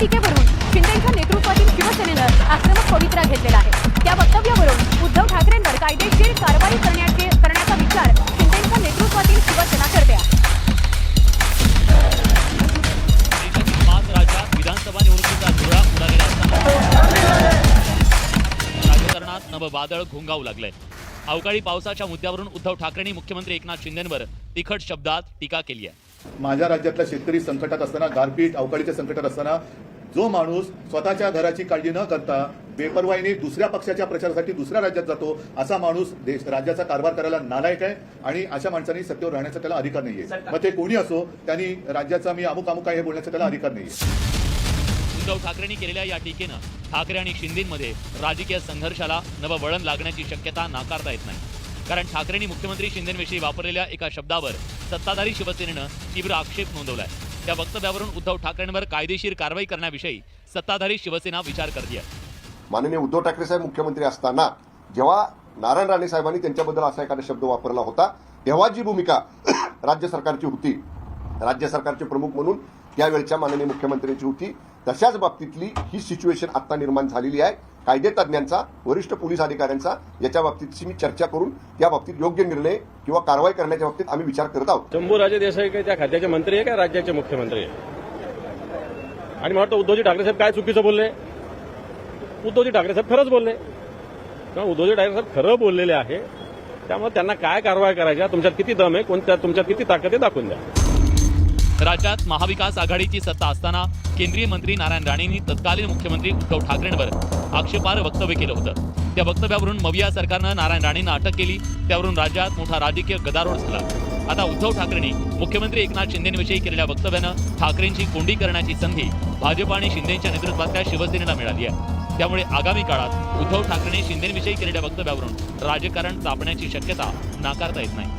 टीकेवरून शिंदेच्या नेतृत्वातील शिवसेनेनं आक्रमक पवित्रा घेतलेला आहे. त्या वक्तव्यावरून उद्धव ठाकरेंवर कायदेशीर कारवाई करण्याचे करण्याचा विचार शिंदेच्या नेतृत्वातील शिवसेना करते. विधानसभा निवडणुकीचा राजकारणात नव वादळ घोंगावू लागलंय अवकाळी पावसाच्या मुद्द्यावरून उद्धव ठाकरेंनी मुख्यमंत्री एकनाथ शिंदेंवर तिखट शब्दात टीका केली आहे. माझ्या राज्यातला शेतकरी संकटात असताना गारपीट अवकाळीच्या संकटात असताना जो माणूस स्वतःच्या घराची काळजी न करता बेपरवाईने दुसऱ्या पक्षाच्या प्रचारासाठी दुसऱ्या राज्यात जातो असा माणूस देश राज्याचा कारभार करायला नालायक आहे आणि अशा माणसांनी सत्तेवर राहण्याचा त्याला अधिकार नाहीये. मग ते कोणी असो त्यांनी राज्याचा मी अमुक अमुक आहे हे बोलण्याचा त्याला अधिकार नाहीये. उद्धव ठाकरेंनी केलेल्या या टीकेनं ठाकरे आणि शिंदेमध्ये राजकीय संघर्षाला नवं वळण लागण्याची शक्यता नाकारता येत नाही. कारण ठाकरेंनी मुख्यमंत्री शिंदेविषयी वापरलेल्या एका शब्दावर सत्ताधारी शिवसेनेनं तीव्र आक्षेप नोंदवलाय. त्या वक्तव्यावरून उद्धव ठाकरेंवर कायदेशीर कारवाई करण्याविषयी सत्ताधारी शिवसेना विचार करते माननीय उद्धव ठाकरे साहेब मुख्यमंत्री असताना जेव्हा नारायण राणे साहेबांनी त्यांच्याबद्दल असा एखादा शब्द वापरला होता तेव्हा जी भूमिका राज्य सरकारची होती राज्य सरकारचे प्रमुख म्हणून त्यावेळच्या माननीय मुख्यमंत्र्यांची होती. तशाच बाबतीतली ही सिच्युएशन आता निर्माण झालेली आहे. कायदे तज्ज्ञांचा वरिष्ठ पोलीस अधिकाऱ्यांचा याच्या बाबतीतशी मी चर्चा करून त्या बाबतीत योग्य निर्णय किंवा कारवाई करण्याच्या बाबतीत आम्ही विचार करत आहोत. शंभूराजे देसाई काय त्या खात्याचे मंत्री आहे का राज्याचे मुख्यमंत्री आहे? आणि मला वाटतं उद्धवजी ठाकरे साहेब काय चुकीचं बोलले? उद्धवजी ठाकरे साहेब खरंच बोलले. कारण उद्धवजी ठाकरे साहेब खरं बोललेले आहे? त्यामुळे त्यांना काय कारवाई करायच्या तुमच्यात किती दम आहे? कोणत्या तुमच्यात किती ताकद आहे? दाखवून द्या. राज्यात महाविकास आघाडीची सत्ता असताना केंद्रीय मंत्री नारायण राणेंनी तत्कालीन मुख्यमंत्री उद्धव ठाकरेंवर आक्षेपार्ह वक्तव्य केलं होतं. त्या वक्तव्यावरून मविया सरकारनं नारायण राणेंना अटक केली. त्यावरून राज्यात मोठा राजकीय गदारोळ झाला. आता उद्धव ठाकरेंनी मुख्यमंत्री एकनाथ शिंदेविषयी केलेल्या वक्तव्यानं ठाकरेंची कोंडी करण्याची संधी भाजप आणि शिंदेच्या नेतृत्वातल्या शिवसेनेला मिळाली आहे. त्यामुळे आगामी काळात उद्धव ठाकरेंनी शिंदेविषयी केलेल्या वक्तव्यावरून राजकारण चापण्याची शक्यता नाकारता येत नाही.